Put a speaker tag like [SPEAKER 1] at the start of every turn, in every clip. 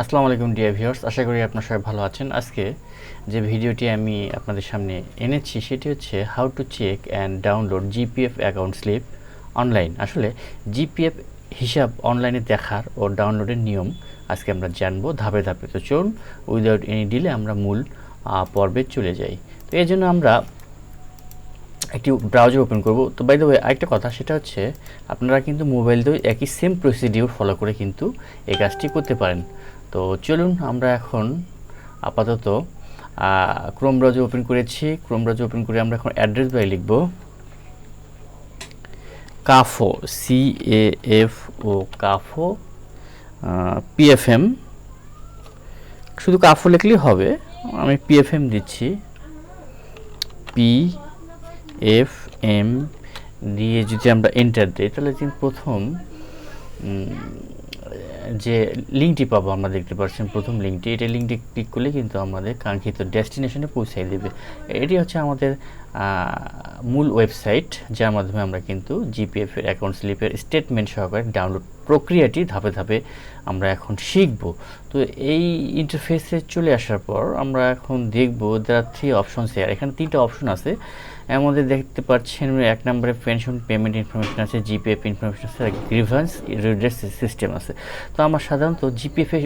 [SPEAKER 1] আসসালামু আলাইকুম dear viewers আশা করি আপনারা সবাই ভালো আছেন। আজকে যে ভিডিওটি আমি আপনাদের সামনে এনেছি, সেটি হচ্ছে how to check and download GPF account slip online আসলে জিপিএফ হিসাব অনলাইনে দেখার ও ডাউনলোডের নিয়ম আজকে আমরা জানব ধাপে ধাপে। তো চলুন উইদাউট এনি ডিলে আমরা মূল পর্বে চলে যাই। তো এই জন্য আমরা একটি ব্রাউজার ওপেন করব। তো বাই দ্য ওয়ে আরেকটা কথা, সেটা হচ্ছে আপনারা কিন্তু মোবাইল দিয়েও একই সেম প্রসিডিউর ফলো করে কিন্তু এই কাজটি করতে পারেন। তো চলুন আমরা এখন আপাতত ক্রোম ব্রাউজার ওপেন করেছি। ক্রোম ব্রাউজার ওপেন করে আমরা এখন অ্যাড্রেস বাই লিখব। Cafo C A F O cafo PFM শুধু কাফো লিখলেই হবে। আমি পিএফএম দিচ্ছি। পি এফ এম দিয়ে যদি আমরা এন্টার দিই, তাহলে প্রথম যে লিঙ্কটি পাবো আমরা দেখতে পাচ্ছেন, প্রথম লিঙ্কটি এটা লিঙ্কটি ক্লিক করলে কিন্তু আমাদের কাঙ্ক্ষিত ডেস্টিনেশনে পৌঁছাই দেবে। এটি হচ্ছে আমাদের মূল ওয়েবসাইট, যার মাধ্যমে আমরা কিন্তু জিপিএফ এর অ্যাকাউন্ট স্লিপের স্টেটমেন্ট সহকারে ডাউনলোড প্রক্রিয়াটি ধাপে ধাপে আমরা এখন শিখব। তো এই ইন্টারফেসে চলে আসার পর আমরা এখন দেখব দেয়ার থ্রি অপশনস এর এখানে তিনটা অপশন আছে। মধ্যে দেখতে পাচ্ছেন এক নম্বরে পেনশন পেমেন্ট ইনফরমেশন আছে জিপিএফ ইনফরমেশন আছে গ্রিভান্স রিডেস সিস্টেম আছে। তো আমরা সাধারণত জিপিএফ এর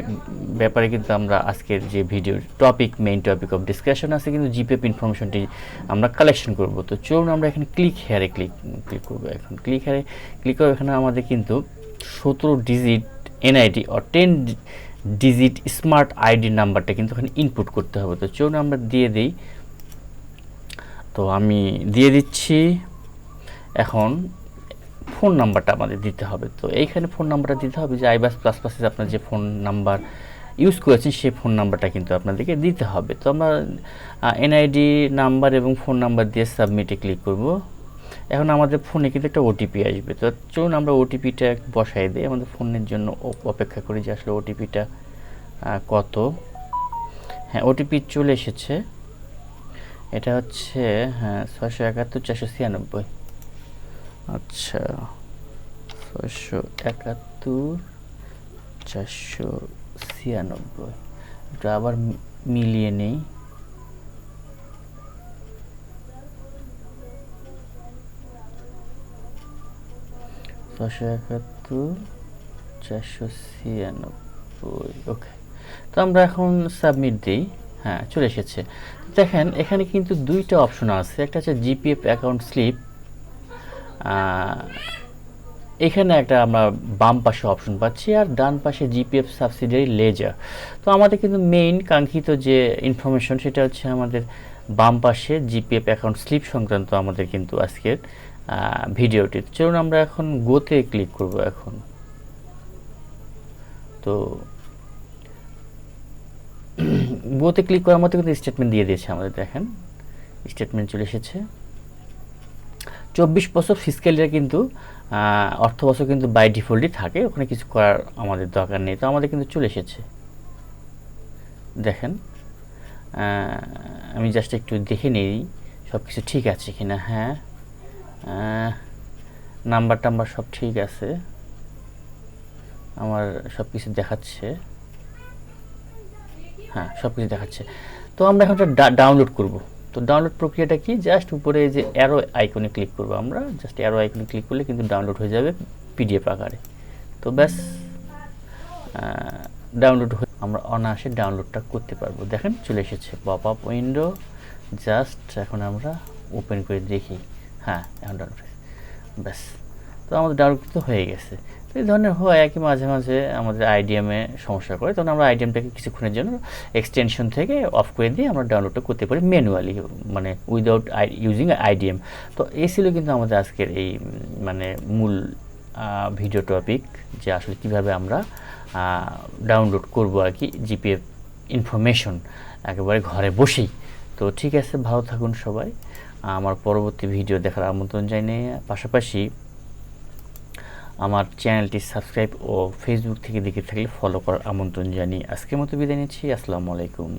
[SPEAKER 1] ব্যাপারে কিন্তু আমরা আজকের যে video topic main topic of discussion আছে, কিন্তু জিপিএফ ইনফরমেশনটি আমরা কালেকশন করব। তো চলুন আমরা এখানে ক্লিক হেয়ারে ক্লিক ক্লিক করব এখন। ক্লিক হেয়ারে ক্লিক করে এখানে আমাদের কিন্তু সতেরো digit NID or ten digit smart ID নাম্বারটা কিন্তু এখানে ইনপুট করতে হবে। তো চলুন আমরা দিয়ে দিই। তো আমি দিয়ে দিচ্ছি। এখন ফোন নাম্বারটা আমাদের দিতে হবে। তো এইখানে ফোন নাম্বারটা দিতে হবে যে আইবাস প্লাস প্লাসে আপনার যে ফোন নাম্বার ইউজ করেছেন সেই ফোন নাম্বারটা কিন্তু আপনাদেরকে দিতে হবে। তো আমরা এনআইডি নাম্বার এবং ফোন নাম্বার দিয়ে সাবমিটে ক্লিক করব। এখন আমাদের ফোনে কিন্তু একটা ওটিপি আসবে। তো চলুন আমরা ওটিপিটা বসাই দিই। আমাদের ফোনের জন্য অপ- অপেক্ষা করি যে আসলে ওটিপিটা কত। হ্যাঁ ওটিপি চলে এসেছে। এটা হচ্ছে হ্যাঁ ছয়শো একাত্তর, চারশো ছিয়ানব্বই। আচ্ছা ছয়শো একাত্তর, চারশো ছিয়ানব্বই। এটা আবার মিলিয়ে নেই। ছশো একাত্তর, চারশো ছিয়ানব্বই। ওকে। তো আমরা এখন সাবমিট দিই। হ্যাঁ চলে এসেছে। দেখেন, এখানে কিন্তু দুইটা অপশন আছে। একটা হচ্ছে জিপিএফ অ্যাকাউন্ট স্লিপ এখানে একটা আমরা বাম পাশে অপশন পাচ্ছি আর ডান পাশে জিপিএফ সাবসিডিয়ারি লেজার তো আমাদের কিন্তু মেইন কাঙ্ক্ষিত যে ইনফরমেশন সেটা হচ্ছে আমাদের বাম পাশে জিপিএফ অ্যাকাউন্ট স্লিপ সংক্রান্ত আমাদের কিন্তু আজকের ভিডিওটি চলুন আমরা এখন গোতে ক্লিক করব এখন। তো গোতে ক্লিক করার মতো কিন্তু স্টেটমেন্ট দিয়ে দিয়েছে আমাদের, দেখেন। স্টেটমেন্ট চলে এসেছে। চব্বিশ বছর ফিজিক্যাল ইয়ার কিন্তু অর্থ বছর কিন্তু বাই ডিফল্টই থাকে, ওখানে কিছু করার আমাদের দরকার নেই। তো আমাদের কিন্তু চলে এসেছে। দেখেন আমি জাস্ট একটু দেখে নিই সব কিছু ঠিক আছে কি না হ্যাঁ নাম্বার টাম্বার সব ঠিক আছে। আমার সব কিছু দেখাচ্ছে। হ্যাঁ সব কিছু দেখাচ্ছে। তো আমরা এখন ডাউনলোড করব। তো ডাউনলোড প্রক্রিয়াটা কি? জাস্ট উপরে যে অ্যারো আইকনে ক্লিক করব আমরা জাস্ট অ্যারো আইকনে ক্লিক করলে কিন্তু ডাউনলোড হয়ে যাবে পিডিএফ আকারে। তো ব্যাস ডাউনলোড হয়ে আমরা অনায়াসে ডাউনলোডটা করতে পারব। দেখেন চলে এসেছে পপ আপ উইন্ডো জাস্ট এখন আমরা ওপেন করে দেখি। হ্যাঁ এখন ডাউনলোড ব্যাস, তো আমাদের ডাউনলোড কিন্তু হয়ে গেছে। তো এই ধরনের হয় একই মাঝে মাঝে আমাদের আইডিএমে সমস্যা করে। তখন আমরা আইডিএমটাকে কিছুক্ষণের জন্য এক্সটেনশন থেকে অফ করে দিয়ে আমরা ডাউনলোডটা করতে পারি ম্যানুয়ালি মানে উইদাউট ইউজিং আইডিএম তো এই ছিল কিন্তু আমাদের আজকের এই মানে মূল ভিডিও টপিক যে আসলে কীভাবে আমরা ডাউনলোড করব আর কি জিপিএফ ইনফরমেশন একেবারে ঘরে বসেই। তো ঠিক আছে, ভালো থাকুন সবাই। আমার পরবর্তী ভিডিও দেখার আমন্ত্রণ জানিয়ে পাশাপাশি আমার চ্যানেলটি সাবস্ক্রাইব ও ফেসবুক থেকে দেখে থাকলে ফলো করার আমন্ত্রণ জানিয়ে আজকের মতো বিদায় নিচ্ছি। আসসালামু আলাইকুম।